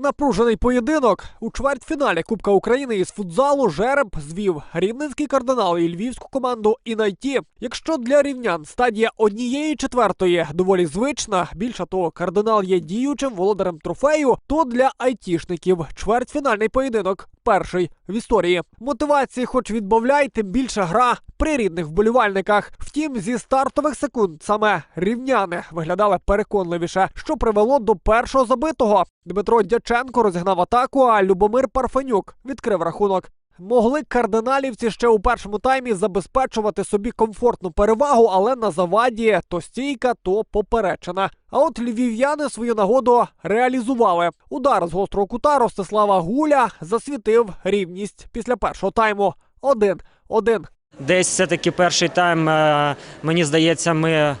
Напружений поєдинок у чвертьфіналі Кубка України із футзалу жереб звів рівненський кардинал і львівську команду Інайті. Якщо для рівнян стадія однієї четвертої доволі звична, більше того, кардинал є діючим володарем трофею, то для айтішників чвертьфінальний поєдинок перший в історії. Мотивації, хоч відбавляй, тим більше гра при рідних вболівальниках. Втім, зі стартових секунд саме рівняни виглядали переконливіше, що привело до першого забитого. Дмитро Дяченко розігнав атаку, а Любомир Парфенюк відкрив рахунок. Могли кардиналівці ще у першому таймі забезпечувати собі комфортну перевагу, але на заваді то стійка, то поперечена. А от львів'яни свою нагоду реалізували. Удар з гострого кута Ростислава Гуля засвітив рівність після першого тайму. Один-один. Десь все-таки перший тайм, е, мені здається, ми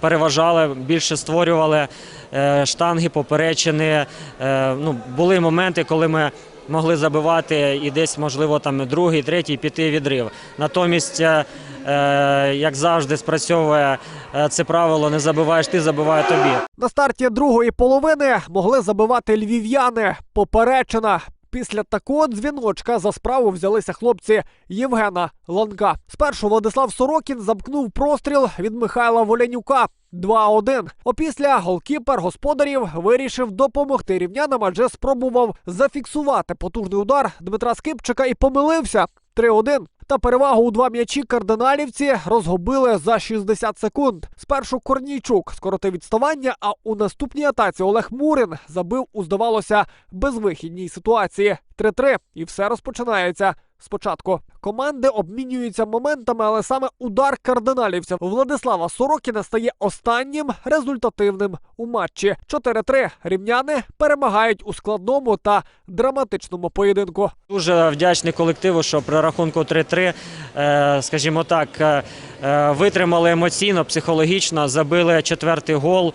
переважали, більше створювали е, штанги, поперечини. Е, Ну, були моменти, коли ми могли забивати і десь, можливо, там другий, третій піти відрив. Натомість, е, е, як завжди, спрацьовує е, це правило: не забиваєш ти, забиває тобі. На старті другої половини могли забивати львів'яни. Поперечена. Після такого дзвіночка за справу взялися хлопці Євгена Ланка. Спершу Владислав Сорокін замкнув простріл від Михайла Волянюка. 2-1. Опісля голкіпер господарів вирішив допомогти рівнянам, адже спробував зафіксувати потужний удар Дмитра Скипчика і помилився. 3-1. Та перевагу у два м'ячі кардиналівці розгубили за 60 секунд. Спершу Корнійчук скоротив відставання, а у наступній атаці Олег Мурин забив у, здавалося, безвихідній ситуації. 3-3. І все розпочинається спочатку. Команди обмінюються моментами, але саме удар кардиналівців Владислава Сорокіна стає останнім результативним у матчі. 4-3. Рівняни перемагають у складному та драматичному поєдинку. Дуже вдячний колективу, що при рахунку 3-3, е, скажімо так, е, е, витримали емоційно, психологічно, забили четвертий гол.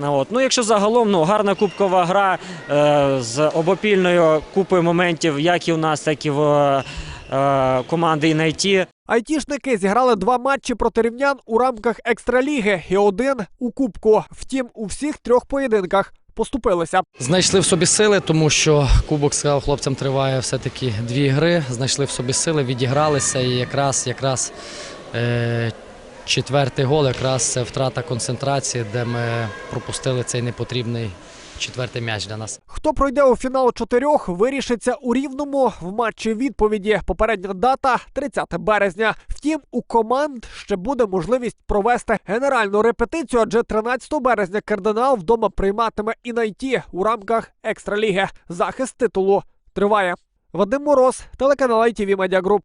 Ну, От. Ну, якщо загалом ну, гарна кубкова гра е, з обопільною купою моментів, як і у нас, так і в е, команди «Інайті». Айтішники зіграли два матчі проти рівнян у рамках екстраліги і один у кубку. Втім, у всіх трьох поєдинках поступилися. Знайшли в собі сили, тому що кубок сказав хлопцям триває все-таки дві гри. Знайшли в собі сили, відігралися і якраз якраз е, четвертий гол, якраз це втрата концентрації, де ми пропустили цей непотрібний четвертий м'яч для нас. Хто пройде у фінал чотирьох, вирішиться у рівному в матчі відповіді. Попередня дата 30 березня. Втім, у команд ще буде можливість провести генеральну репетицію, адже 13 березня кардинал вдома прийматиме і найти у рамках екстраліги. Захист титулу триває. Вадим Мороз, телеканал ITV Media Group.